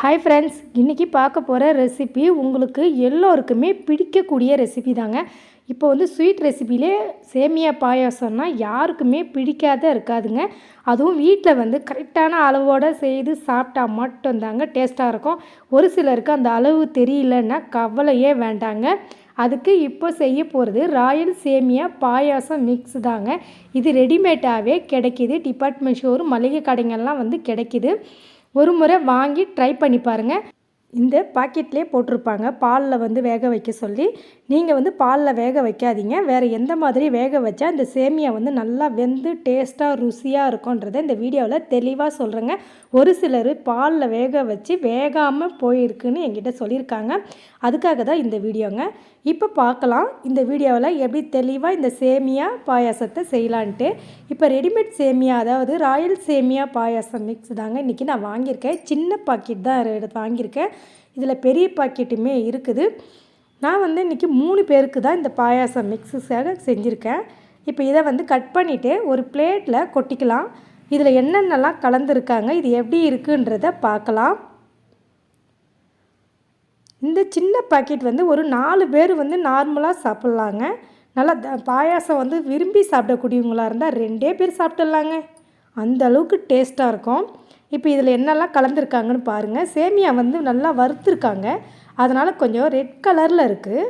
Hi friends இன்றைக்கி பார்க்க போகிற ரெசிபி உங்களுக்கு எல்லோருக்குமே பிடிக்கக்கூடிய ரெசிபி தாங்க. இப்போ வந்து ஸ்வீட் ரெசிபிலே சேமியா பாயாசம்னா யாருக்குமே பிடிக்காத இருக்காதுங்க. அதுவும் வீட்டில் வந்து கரெக்டான அளவோடு செய்து சாப்பிட்டா மட்டும்தாங்க டேஸ்ட்டாக இருக்கும். ஒரு சிலருக்கு அந்த அளவு தெரியலன்னா கவலையே வேண்டாங்க. அதுக்கு இப்போ செய்ய போகிறது ராயல் சேமியா பாயாசம் மிக்ஸ் தாங்க. இது ரெடிமேடாகவே கிடைக்கிது. டிபார்ட்மெண்ட் ஸ்டோர் மளிகை கடைங்கள்லாம் வந்து கிடைக்கிது. ஒரு முறை வாங்கி ட்ரை பண்ணி பாருங்கள் இந்த பாக்கெட்லேயே போட்டிருப்பாங்க. பாலில் வந்து வேக வைக்க சொல்லி. நீங்கள் வந்து பாலில் வேக வைக்காதீங்க. வேறு எந்த மாதிரி வேக வச்சா இந்த சேமியா வந்து நல்லா வெந்து டேஸ்ட்டாக ருசியாக இருக்கும்ன்றதை இந்த வீடியோவில் தெளிவாக சொல்கிறேங்க ஒரு சிலர் பாலில் வேக வச்சு வேகாமல் போயிருக்குன்னு என்கிட்ட சொல்லியிருக்காங்க. அதுக்காக தான் இந்த வீடியோங்க. இப்போ பார்க்கலாம் இந்த வீடியோவில் எப்படி தெளிவாக இந்த சேமியா பாயாசத்தை செய்யலான்ட்டு. இப்போ ரெடிமேட் சேமியா அதாவது ராயல் சேமியா பாயாசம் மிக்ஸ் தாங்க இன்றைக்கி நான் வாங்கியிருக்கேன். சின்ன பாக்கெட் தான் வாங்கியிருக்கேன். இதில் பெரிய பாக்கெட்டுமே இருக்குது. நான் வந்து இன்றைக்கி மூணு பேருக்கு தான் இந்த பாயாசம் மிக்ஸுக்காக செஞ்சுருக்கேன். இப்போ இதை வந்து கட் பண்ணிவிட்டு ஒரு பிளேட்டில் கொட்டிக்கலாம். இதில் என்னென்னலாம் கலந்துருக்காங்க இது எப்படி இருக்குன்றத பார்க்கலாம். இந்த சின்ன பாக்கெட் வந்து ஒரு நாலு பேர் வந்து நார்மலாக சாப்பிட்லாங்க. நல்லா பாயாசம் வந்து விரும்பி சாப்பிடக்கூடியவங்களாக இருந்தால் ரெண்டே பேர் சாப்பிட்டுடலாங்க. அந்த அளவுக்கு டேஸ்ட்டாக இருக்கும். இப்போ இதில் என்னெல்லாம் கலந்துருக்காங்கன்னு பாருங்கள் சேமியா வந்து நல்லா வறுத்துருக்காங்க. அதனால் கொஞ்சம் ரெட் கலரில் இருக்குது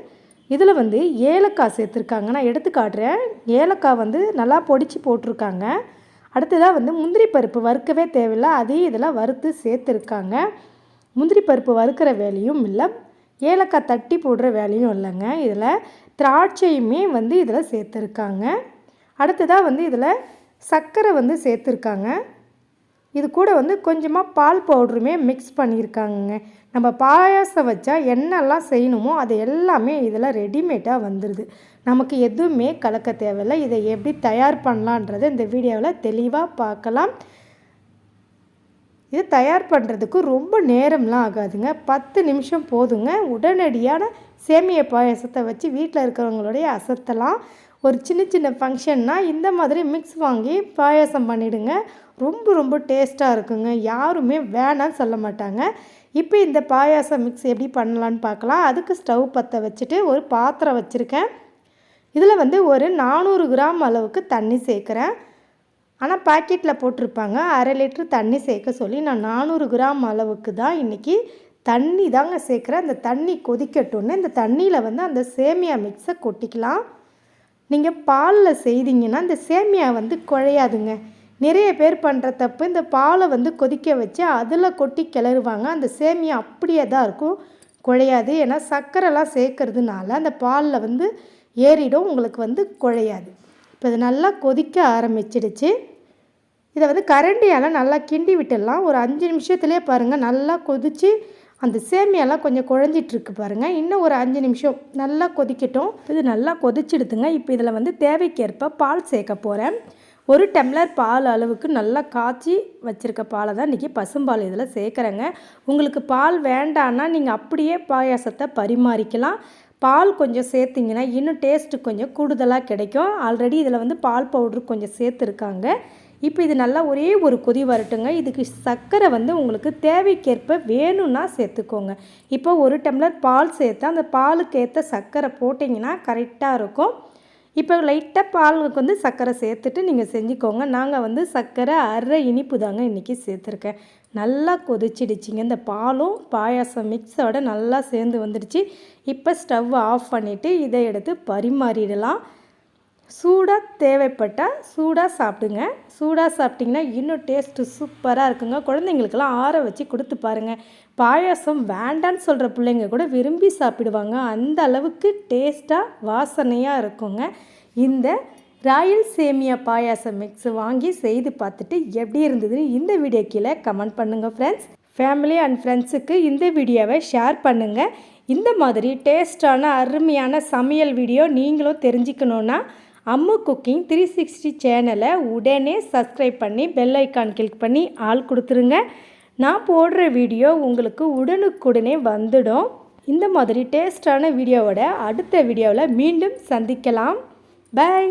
இதில் வந்து ஏலக்காய் சேர்த்துருக்காங்க. நான் எடுத்து காட்டுறேன். ஏலக்காய் வந்து நல்லா பொடிச்சு போட்டிருக்காங்க. அடுத்ததாக வந்து முந்திரி பருப்பு வறுக்கவே தேவையில்லை. அதையும் இதில் வறுத்து சேர்த்துருக்காங்க. முந்திரி பருப்பு வறுக்கிற வேலையும் இல்லை. ஏலக்காய் தட்டி போடுற வேலையும் இல்லைங்க. இதில் திராட்சையுமே வந்து இதில் சேர்த்துருக்காங்க. அடுத்ததாக வந்து இதில் சர்க்கரை வந்து சேர்த்துருக்காங்க. இது கூட வந்து கொஞ்சமாக பால் பவுடருமே மிக்ஸ் பண்ணியிருக்காங்க நம்ம பாயாசம் வச்சா என்னெல்லாம் செய்யணுமோ அது எல்லாமே இதில் ரெடிமேடாக வந்துடுது. நமக்கு எதுவுமே கலக்க தேவையில்லை. இதை எப்படி தயார் பண்ணலான்றதை இந்த வீடியோவில் தெளிவாக பார்க்கலாம். இது தயார் பண்ணுறதுக்கு ரொம்ப நேரம்லாம் ஆகாதுங்க. பத்து நிமிஷம் போதுங்க. உடனடியான சேமிய பாயசத்தை வச்சு வீட்டில் இருக்கிறவங்களுடைய அசத்தலாம். ஒரு சின்ன சின்ன ஃபங்க்ஷன்னால் இந்த மாதிரி மிக்ஸ் வாங்கி பாயாசம் பண்ணிவிடுங்க ரொம்ப ரொம்ப டேஸ்ட்டாக இருக்குங்க. யாருமே வேணாம்னு சொல்ல மாட்டாங்க. இப்போ இந்த பாயாசம் மிக்ஸ் எப்படி பண்ணலான்னு பார்க்கலாம். அதுக்கு ஸ்டவ் பற்ற வச்சுட்டு ஒரு பாத்திரம் வச்சுருக்கேன். இதில் வந்து ஒரு நானூறு கிராம் அளவுக்கு தண்ணி சேர்க்குறேன். ஆனால் பாக்கெட்டில் போட்டிருப்பாங்க. அரை லிட்ரு தண்ணி சேர்க்க சொல்லி நான் நானூறு கிராம் அளவுக்கு தான் இன்றைக்கி தண்ணி தாங்க சேர்க்குறேன். அந்த தண்ணி கொதிக்கட்டும்னு இந்த தண்ணியில் வந்து அந்த சேமியா மிக்ஸை கொட்டிக்கலாம். நீங்கள் பாலில் செய்தீங்கன்னா இந்த சேமியா வந்து குழையாதுங்க. நிறைய பேர் பண்ணுற தப்பு இந்த பாலை வந்து கொதிக்க வச்சு அதில் கொட்டி கிளறுவாங்க. அந்த சேமியா அப்படியே தான் இருக்கும். குழையாது. ஏன்னா சர்க்கரைலாம் சேர்க்கறதுனால அந்த பாலில் வந்து ஏறிடும் உங்களுக்கு வந்து குழையாது. இப்போ இது நல்லா கொதிக்க ஆரம்பிச்சிடுச்சு. இதை வந்து கரண்டியால் நல்லா கிண்டி விட்டுடலாம். ஒரு அஞ்சு நிமிஷத்துலேயே பாருங்கள் நல்லா கொதித்து அந்த சேமியாலாம் கொஞ்சம் குழஞ்சிட்ருக்கு பாருங்கள் இன்னும் ஒரு அஞ்சு நிமிஷம் நல்லா கொதிக்கட்டும். இது நல்லா கொதிச்சிடுதுங்க. இப்போ இதில் வந்து தேவைக்கேற்ப பால் சேர்க்க போகிறேன் ஒரு டம்ளர் பால் அளவுக்கு நல்லா காய்ச்சி வச்சுருக்க பாலை தான் இன்றைக்கி பசும்பால் இதில் சேர்க்குறேங்க. உங்களுக்கு பால் வேண்டான்னா நீங்கள் அப்படியே பாயாசத்தை பரிமாறிக்கலாம். பால் கொஞ்சம் சேர்த்திங்கன்னா இன்னும் டேஸ்ட்டு கொஞ்சம் கூடுதலாக கிடைக்கும். ஆல்ரெடி இதில் வந்து பால் பவுட்ரு கொஞ்சம் சேர்த்துருக்காங்க. இப்போ இது நல்லா ஒரே ஒரு கொதி வரட்டுங்க. இதுக்கு சர்க்கரை வந்து உங்களுக்கு தேவைக்கேற்ப வேணும்னா சேர்த்துக்கோங்க. இப்போ ஒரு டம்ளர் பால் சேர்த்து அந்த பாலுக்கு ஏற்ற சர்க்கரை போட்டிங்கன்னா கரெக்டாக இருக்கும். இப்போ லைட்டாக பாலுக்கு வந்து சர்க்கரை சேர்த்துட்டு நீங்கள் செஞ்சுக்கோங்க. நாங்கள் வந்து சர்க்கரை அரை இனிப்பு தாங்க இன்றைக்கி சேர்த்துருக்கேன். நல்லா கொதிச்சிடுச்சிங்க. இந்த பாலும் பாயாசம் மிக்ஸோட நல்லா சேர்ந்து வந்துடுச்சு. இப்போ ஸ்டவ் ஆஃப் பண்ணிவிட்டு இதை எடுத்து பரிமாறிடலாம். சூடாக தேவைப்பட்டால் சூடாக சாப்பிடுங்க. சூடாக சாப்பிட்டிங்கன்னா இன்னும் டேஸ்ட்டு சூப்பராக இருக்குங்க. குழந்தைங்களுக்கெல்லாம் ஆற வச்சு கொடுத்து பாருங்கள் பாயாசம் வேண்டான்னு சொல்கிற பிள்ளைங்க கூட விரும்பி சாப்பிடுவாங்க. அந்த அளவுக்கு டேஸ்ட்டாக வாசனையாக இருக்குங்க. இந்த ராயல் சேமியா பாயாசம் மிக்ஸ் வாங்கி செய்து பார்த்துட்டு எப்படி இருந்ததுன்னு இந்த வீடியோ கீழே கமெண்ட் பண்ணுங்கள் ஃப்ரெண்ட்ஸ் ஃபேமிலி அண்ட் ஃப்ரெண்ட்ஸுக்கு இந்த வீடியோவை ஷேர் பண்ணுங்கள் இந்த மாதிரி டேஸ்டான அருமையான சமையல் வீடியோ நீங்களும் தெரிஞ்சுக்கணுன்னா அம்மு குக்கிங் த்ரீ சிக்ஸ்டி சேனலை உடனே சப்ஸ்கிரைப் பண்ணி பெல் ஐக்கான் கிளிக் பண்ணி ஆள் கொடுத்துருங்க. நான் போடுற வீடியோ உங்களுக்கு உடனுக்குடனே வந்துடும். இந்த மாதிரி டேஸ்டான வீடியோவோட அடுத்த வீடியோவில் மீண்டும் சந்திக்கலாம். பாய்